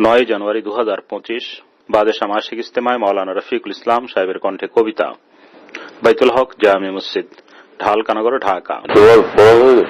নয় জানুয়ারি দু হাজার পঁচিশ বাদেশা মাসিক ইস্তেমায় মাওলানা রফিকুল ইসলাম সাহেবের কণ্ঠে কবিতা। বাইতুল হক জামি মসজিদ ঢালকানগর ঢাকা। পড়া হয়ে?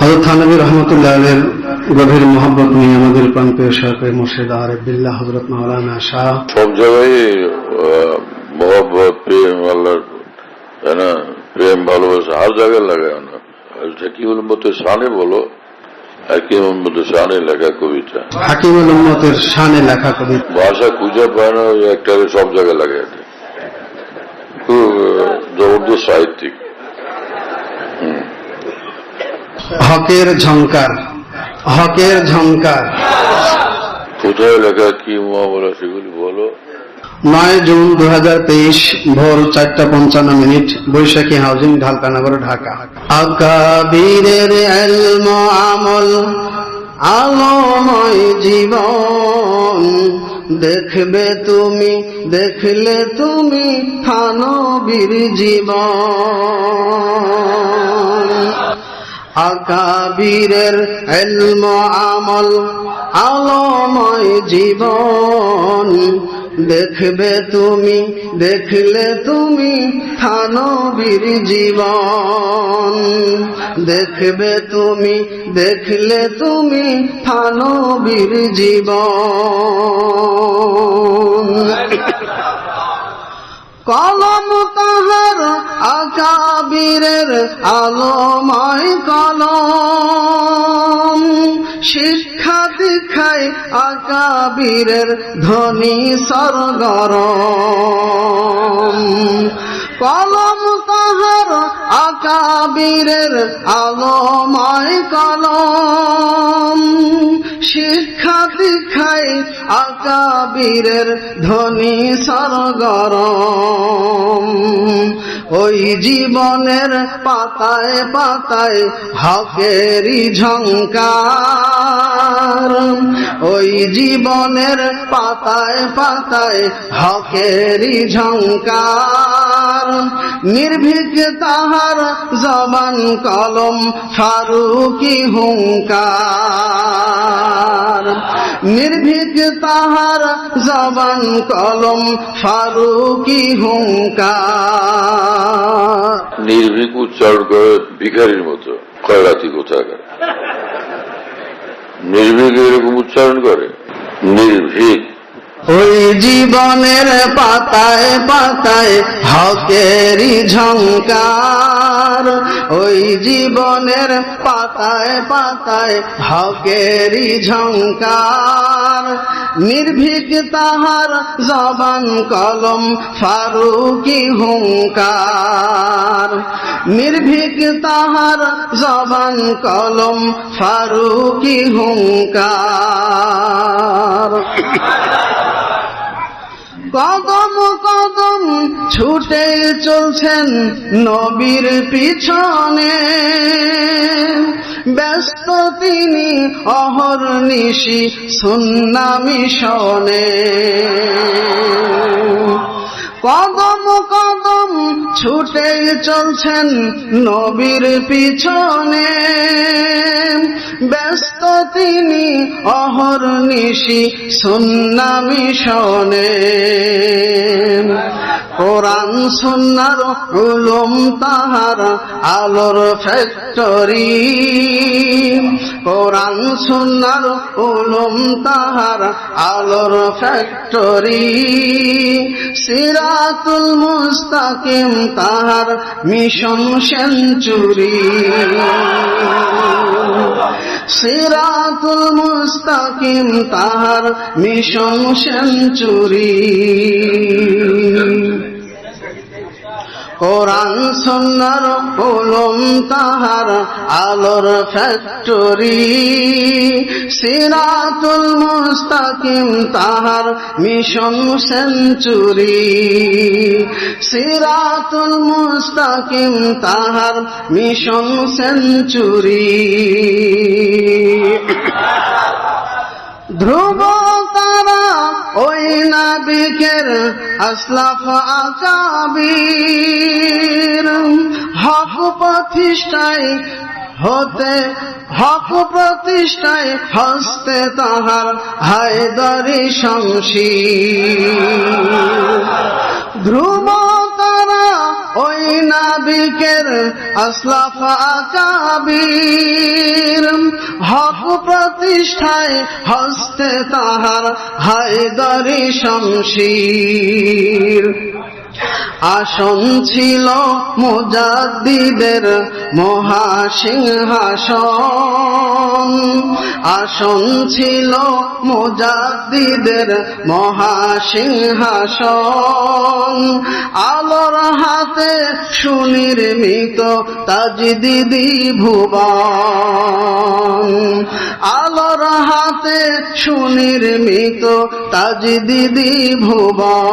হজরত থানবী রহমতুল্লাহ গভীর মোহাম্মত নিয়ে আমাদের প্রান্তীয় শাহে মুর্শিদ আরেবিল্লাহ হজরত মাওলানা শাহ। সব জায়গায় মহব্বত প্রেম আল্লাহর না? প্রেম ভালোবাসা আর জায়গায় লাগায় না হাকিমুল মতো শানে বলো? হাকিমুল মতো শানে লেখা কবিতা? হাকিমুল উম্মতের শানে লেখা কবিতা। ভাষা খুঁজে পায় না ওই সব জায়গায় লাগাই খুব জবরদস্ত সাহিত্যিক। হকের ঝংকার। হকের ঝংকার। কোথায় লেখা কি মহাবলা সেগুলি বলো? নয় জুন দু হাজার তেইশ ভোর চারটা পঞ্চান্ন মিনিট বৈশাখী হাউজিং ঢালকানগর ঢাকা। আকাবীরের এলম আমল আলোময় জীবন। দেখবে তুমি দেখলে তুমি থানবীর জীবন। আকাবীরের এলম আমল আলোময় জীবন। দেখবে তুমি, দেখলে তুমি থানবীর জীবন। দেখবে তুমি, দেখলে তুমি থানবীর জীবন। কলম তাহার আকাবীরের আলোময় কলম। শিক্ষা দীক্ষায় আকাবীরের ধ্বনি সরগরম। কলম তাহার আকাবীরের আলোময় কলম। আকাবীরের ধ্বনি সরগরম। ওই জীবনের পাতায় পাতায় হকেরই ঝঙ্কার ওই জীবনের পাতায় পাতায় হকেরই ঝঙ্কার নির্ভীক তাহার জবান কলম ফারুকি হুঙ্কার নির্ভীক তাহার জবান কলম, ফারুকি হুঙ্কার নির্ভীক উচ্চারণ করে ভিখারির মতো কয়রাতি কোথাকার। নির্ভীক এরকম উচ্চারণ করে? নির্ভীক ওই জীবনের পাতায় পাতায় হকেরই ঝঙ্কার ওই জীবনের পাতায় পাতায় হকেরই ঝঙ্কার নির্ভীক তাহার জবান কলম, ফারুকি হুঙ্কার নির্ভীক তাহার জবান কলম, ফারুকি হুঙ্কার কদম কদম ছুটে চলছেন নবীর পিছনে। ব্যস্ত তিনি অহর নিশি সুন্না মিশনে। কদম কদম ছুটে চলছেন নবীর পিছনে। ব্যস্ত তিনি অহর নিশি সুন্না মিশনে। কোরআন, সুন্নার উলুম তাহার আলোর ফ্যাক্টরি কোরআন, সুন্নার উলুম তাহার আলোর ফ্যাক্টরি সিরাতুল মুস্তাকিম তাহার মিশন সেঞ্চুরি সিরাতুল মুস্তাকিম তাহার মিশন সেঞ্চুরি কোরআন সন্ন্যার উলুম তাহার আলোর ফ্যাক্টরি সিরাতুল মুস্তাকিম তাহার মিশন সেঞ্চুরি সিরাতুল মুস্তাকিম তাহার মিশন সেঞ্চুরি ধ্রুব নাবিকের আসলাফ আকাবির হক প্রতিষ্ঠায় হতে হক প্রতিষ্ঠায় হস্তে তাহার হায়দারি শমশীর। ধ্রুব নাবিকের আসলাফা কাবির। হক প্রতিষ্ঠায় হস্তে তাহার হায়দারি শমশীর। আসন ছিল মুজাদ্দিদের মহাসিংহাসন। আসন ছিল মুজাদ্দিদের মহাসিংহাসন। আলোর হাতে সুনির্মিত তাজদিদি ভুবন। আলোর হাতে সুনির্মিত তাজদিদি ভুবন।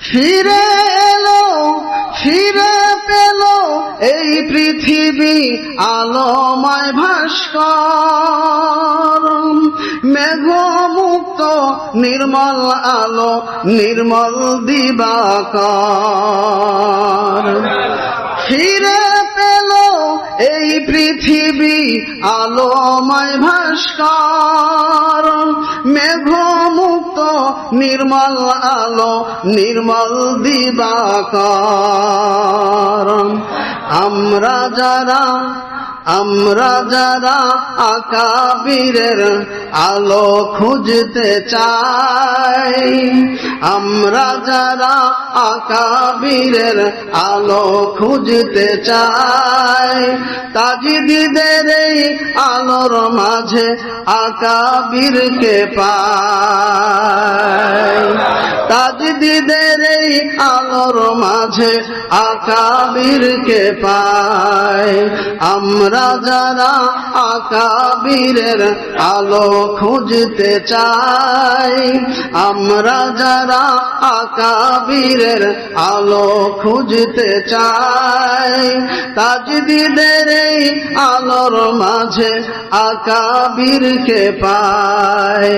ফিরে এলো, ফিরে পেল এই পৃথিবী আলোময় ভাস্কর। মেঘমুক্ত, নির্মল আলো, নির্মল দিবাকর। ফিরে পৃথিবী আলোময় ভাস্কর মেঘমুক্ত নির্মল আলো নির্মল দিবাকর। আমরা যারা আমরা যারা আকাবীরের আলো খুঁজতে চাই, আমরা যারা আকাবীরের আলো খুঁজতে চাই, তাজিদিদের এই আলোর মাঝে আকাবীরকে পাই। তাজদিদের এই আলোর মাঝে আকাবীরকে পায় আমরা যারা আকাবীরের আলো খুঁজতে চাই, আমরা যারা আকাবীরের আলো খুঁজতে চাই, তাজদিদের এই আলোর মাঝে আকাবীরকে পাই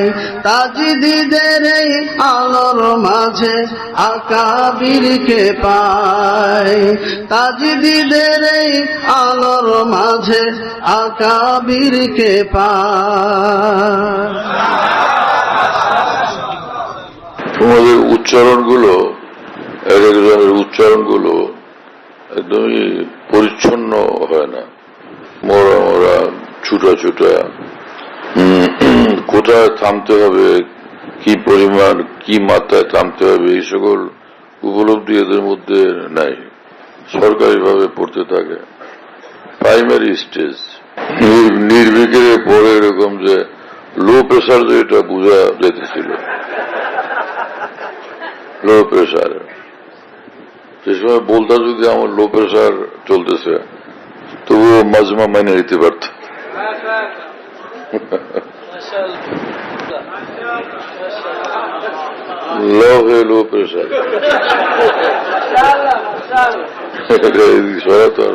তাজদিদের এই আলোর মাঝে আকাবীরকে পাই। তাজদিদের এই আলোর মাঝে আকাবীরকে পাই। তোমাদের উচ্চারণগুলো এক একজনের উচ্চারণগুলো একদমই পরিচ্ছন্ন হয় না। মোরা মোরা, ছুটা ছুটা। কোথায় থামতে হবে কি পরিমাণ কি মাত্রায় থামতে হবে এই সকল উপলব্ধি এদের মধ্যে নাই। সরকারিভাবে পড়তে থাকে। প্রাইমারি স্টেজ নির্বিকের পরে এরকম যে লো প্রেশার যে এটা বোঝা যেতেছিল লো প্রেশার সে সময় বলতা যদি আমার লো প্রেশার চলতেছে তবুও মাজমা মাইনে নিতে পারত। লো হয়ে লো প্রেশার সহায়তা